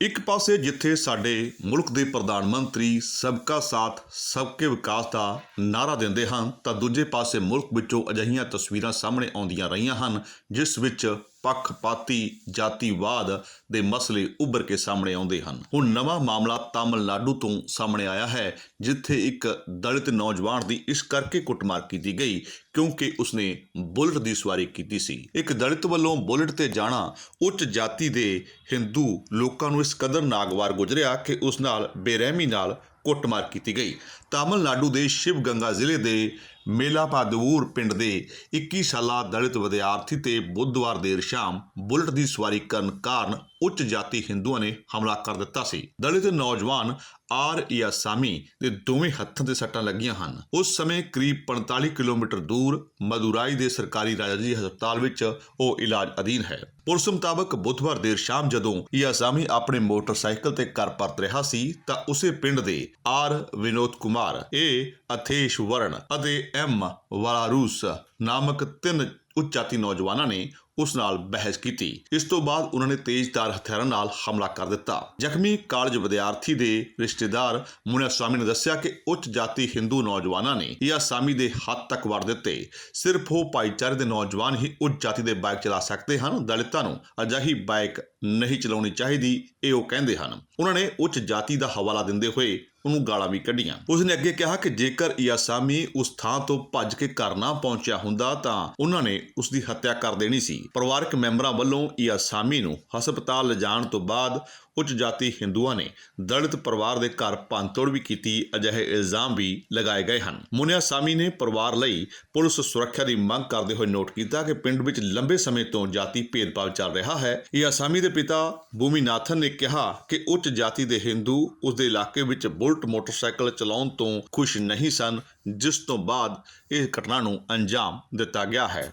ਇੱਕ ਪਾਸੇ ਜਿੱਥੇ ਸਾਡੇ ਮੁਲਕ ਦੇ ਪ੍ਰਧਾਨ ਮੰਤਰੀ ਸਬਕਾ ਸਾਥ, ਸਬਕੇ ਵਿਕਾਸ ਦਾ ਨਾਰਾ ਦਿੰਦੇ ਹਨ, ਤਾਂ ਦੂਜੇ ਪਾਸੇ ਮੁਲਕ ਵਿੱਚੋਂ ਅਜਿਹੀਆਂ ਤਸਵੀਰਾਂ ਸਾਹਮਣੇ ਆਉਂਦੀਆਂ ਰਹੀਆਂ ਹਨ, ਜਿਸ ਵਿੱਚ ਪੱਖਪਾਤੀ ਜਾਤੀਵਾਦ ਦੇ ਮਸਲੇ ਉੱਭਰ ਕੇ ਸਾਹਮਣੇ ਆਉਂਦੇ ਹਨ। ਹੁਣ ਨਵਾਂ ਮਾਮਲਾ ਤਾਮਿਲਨਾਡੂ ਤੋਂ ਸਾਹਮਣੇ ਆਇਆ ਹੈ, ਜਿੱਥੇ ਇੱਕ ਦਲਿਤ ਨੌਜਵਾਨ ਦੀ ਇਸ ਕਰਕੇ ਕੁੱਟਮਾਰ ਕੀਤੀ ਗਈ ਕਿਉਂਕਿ ਉਸਨੇ ਬੁਲਟ ਦੀ ਸਵਾਰੀ ਕੀਤੀ ਸੀ। ਇੱਕ ਦਲਿਤ ਵੱਲੋਂ ਬੁਲਟ ਤੇ ਜਾਣਾ ਉੱਚ ਜਾਤੀ ਦੇ ਹਿੰਦੂ ਲੋਕਾਂ ਨੂੰ ਇਸ ਕਦਰ ਨਾਗਵਾਰ ਗੁਜ਼ਰਿਆ ਕਿ ਉਸ ਨਾਲ ਬੇਰਹਿਮੀ ਨਾਲ ਕੁੱਟਮਾਰ ਕੀਤੀ ਗਈ। ਤਾਮਿਲਨਾਡੂ ਦੇ ਸ਼ਿਵ ਗੰਗਾ ਜ਼ਿਲ੍ਹੇ ਦੇ ਮੇਲਾਪਾਦਵੂਰ ਪਿੰਡ ਦੇ 21 ਸਾਲਾ ਦਲਿਤ ਵਿਦਿਆਰਥੀ ਤੇ ਬੁੱਧਵਾਰ ਦੇਰ ਸ਼ਾਮ ਬੁਲਟ ਦੀ ਸਵਾਰੀ ਕਰਨ ਕਾਰਨ ਉੱਚ ਜਾਤੀ ਹਿੰਦੂਆਂ ਨੇ ਹਮਲਾ ਕਰ ਦਿੱਤਾ ਸੀ। ਦਲਿਤ ਨੌਜਵਾਨ ਆਰ ਯਾਸਾਮੀ ਦੇ ਦੋਵੇਂ ਹੱਥਾਂ ਤੇ ਸੱਟਾਂ ਲੱਗੀਆਂ ਹਨ। ਉਸ ਸਮੇਂ ਕਰੀਬ 45 ਕਿਲੋਮੀਟਰ ਦੂਰ ਮਦੁਰਾਈ ਦੇ ਸਰਕਾਰੀ ਰਾਜਾ ਹਸਪਤਾਲ ਵਿੱਚ ਉਹ ਇਲਾਜ ਅਧੀਨ ਹੈ। ਪੁਲਿਸ ਮੁਤਾਬਕ ਬੁੱਧਵਾਰ ਦੇਰ ਸ਼ਾਮ ਜਦੋਂ ਯਾਸਾਮੀ ਆਪਣੇ ਮੋਟਰਸਾਈਕਲ ਤੇ ਘਰ ਪਰਤ ਰਿਹਾ ਸੀ ਤਾਂ ਉਸੇ ਪਿੰਡ ਦੇ ਆਰ ਵਿਨੋਦ ਕੁਮਾਰ, ਏ ਅਥੇਸ਼ ਵਰਣ ਅਤੇ ਐਮ ਵਾਲਾਰੂਸ ਨਾਮਕ ਤਿੰਨ ਉੱਚ ਜਾਤੀ ਨੌਜਵਾਨਾਂ ਨੇ ਉਸ ਨਾਲ ਬਹਿਸ ਕੀਤੀ। ਇਸ ਤੋਂ ਬਾਅਦ ਉਹਨਾਂ ਨੇ ਤੇਜ਼ਧਾਰ ਹਥਿਆਰਾਂ ਨਾਲ ਹਮਲਾ ਕਰ ਦਿੱਤਾ। ਜ਼ਖਮੀ ਕਾਲਜ ਵਿਦਿਆਰਥੀ ਦੇ ਰਿਸ਼ਤੇਦਾਰ ਮੁਨੀਆ ਸਵਾਮੀ ਨੇ ਦੱਸਿਆ ਕਿ ਉੱਚ ਜਾਤੀ ਹਿੰਦੂ ਨੌਜਵਾਨਾਂ ਨੇ ਇਹ ਸਾਮੀ ਦੇ ਹੱਥ ਤੱਕ ਵੜ ਦਿੱਤੇ। ਸਿਰਫ ਉਹ ਭਾਈਚਾਰੇ ਦੇ ਨੌਜਵਾਨ ਹੀ ਉੱਚ ਜਾਤੀ ਦੇ ਬਾਈਕ ਚਲਾ ਸਕਦੇ ਹਨ। ਦਲਿਤਾਂ ਨੂੰ ਅਜਿਹੀ ਬਾਈਕ ਨਹੀਂ ਚਲਾਉਣੀ ਚਾਹੀਦੀ, ਇਹ ਉਹ ਕਹਿੰਦੇ ਹਨ। ਉਹਨਾਂ ਨੇ ਉੱਚ ਜਾਤੀ ਦਾ ਹਵਾਲਾ ਦਿੰਦੇ ਹੋਏ ਉਹਨੂੰ ਗਾਲਾਂ ਵੀ ਕੱਢੀਆਂ। ਉਸ ਨੇ ਅੱਗੇ ਕਿਹਾ ਕਿ ਜੇਕਰ ਯਾਸਾਮੀ ਉਸ ਥਾਂ ਤੋਂ ਭੱਜ ਕੇ ਘਰ ਨਾ ਪਹੁੰਚਿਆ ਹੁੰਦਾ ਤਾਂ ਉਹਨਾਂ ਨੇ ਉਸ ਦੀ ਹੱਤਿਆ ਕਰ ਦੇਣੀ ਸੀ। ਪਰਿਵਾਰਕ ਮੈਂਬਰਾਂ ਵੱਲੋਂ ਯਾਸਾਮੀ ਨੂੰ ਹਸਪਤਾਲ ਲਿਜਾਣ ਤੋਂ ਬਾਅਦ ਉੱਚ ਜਾਤੀ ਹਿੰਦੂਆਂ ਨੇ ਦਲਿਤ ਪਰਿਵਾਰ ਦੇ ਘਰ ਭੰਨਤੋੜ ਵੀ ਕੀਤੀ, ਅਜਿਹੇ ਇਲਜ਼ਾਮ ਵੀ ਲਗਾਏ ਗਏ ਹਨ। ਮੁਨੀਆ ਸਾਮੀ ਨੇ ਪਰਿਵਾਰ ਲਈ ਪੁਲਿਸ ਸੁਰੱਖਿਆ ਦੀ ਮੰਗ ਕਰਦੇ ਹੋਏ ਨੋਟ ਕੀਤਾ ਕਿ ਪਿੰਡ ਵਿੱਚ ਲੰਬੇ ਸਮੇਂ ਤੋਂ ਜਾਤੀ ਭੇਦਭਾਵ ਚੱਲ ਰਿਹਾ ਹੈ। ਇਹ ਅਸਾਮੀ ਦੇ ਪਿਤਾ ਭੂਮੀਨਾਥਨ ਨੇ ਕਿਹਾ ਕਿ ਉੱਚ ਜਾਤੀ ਦੇ ਹਿੰਦੂ ਉਸ ਦੇ ਇਲਾਕੇ ਵਿੱਚ ਬੁਲਟ ਮੋਟਰਸਾਈਕਲ ਚਲਾਉਣ ਤੋਂ ਖੁਸ਼ ਨਹੀਂ ਸਨ, ਜਿਸ ਤੋਂ ਬਾਅਦ ਇਹ ਘਟਨਾ ਨੂੰ ਅੰਜਾਮ ਦਿੱਤਾ ਗਿਆ ਹੈ।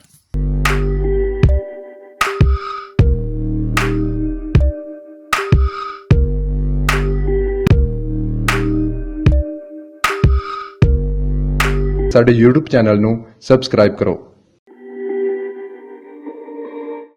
ਸਾਡੇ YouTube ਚੈਨਲ ਨੂੰ ਸਬਸਕ੍ਰਾਈਬ ਕਰੋ।